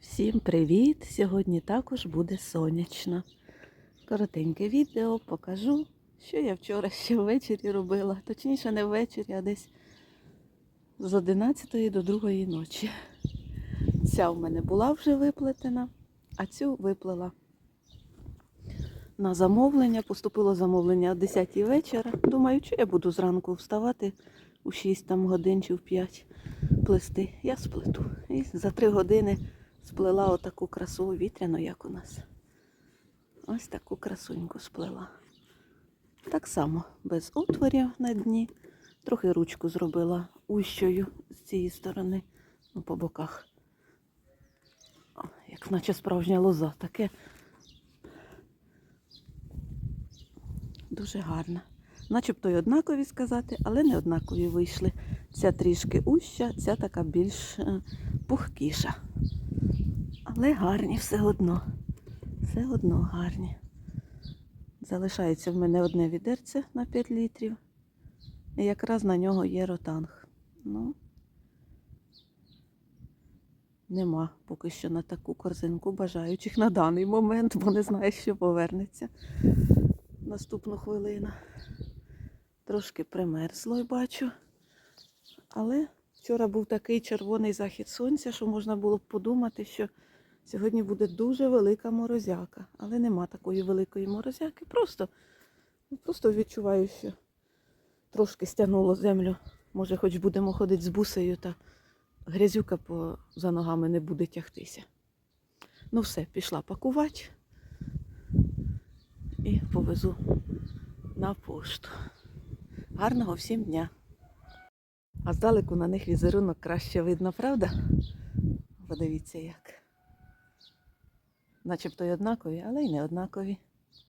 Всім привіт! Сьогодні також буде сонячно. Коротеньке відео покажу, що я вчора ще ввечері робила. Точніше, не ввечері, а десь з 11 до 2 ночі. Ця в мене була вже виплетена, а цю виплела на замовлення. Поступило замовлення о 10 вечора. Думаю, що я буду зранку вставати у 6 там, годин чи в 5 плести. Я сплету. І за 3 години сплела отаку красу вітряну, як у нас. Ось таку красуньку сплела. Так само, без отворів на дні. Трохи ручку зробила ущою з цієї сторони, ну, по боках. О, як наче справжня лоза, таке дуже гарна. Начебто й однакові сказати, але не однакові вийшли. Ця трішки уща, ця така більш е, пухкіша. Але гарні все одно. Все одно гарні. Залишається в мене одне відерце на 5 літрів. І якраз на нього є ротанг. Ну, нема поки що на таку корзинку бажаючих на даний момент, бо не знаю, що повернеться наступну хвилину. Трошки примерзло, й бачу. Але вчора був такий червоний захід сонця, що можна було б подумати, що сьогодні буде дуже велика морозяка. Але нема такої великої морозяки. Просто, ну, просто відчуваю, що трошки стягнуло землю. Може, хоч будемо ходити з бусею, та грязюка по, за ногами не буде тягтися. Ну все, пішла пакувати і повезу на пошту. Гарного всім дня! А здалеку на них візерунок краще видно, правда? Подивіться як. Начебто й однакові, але й не однакові.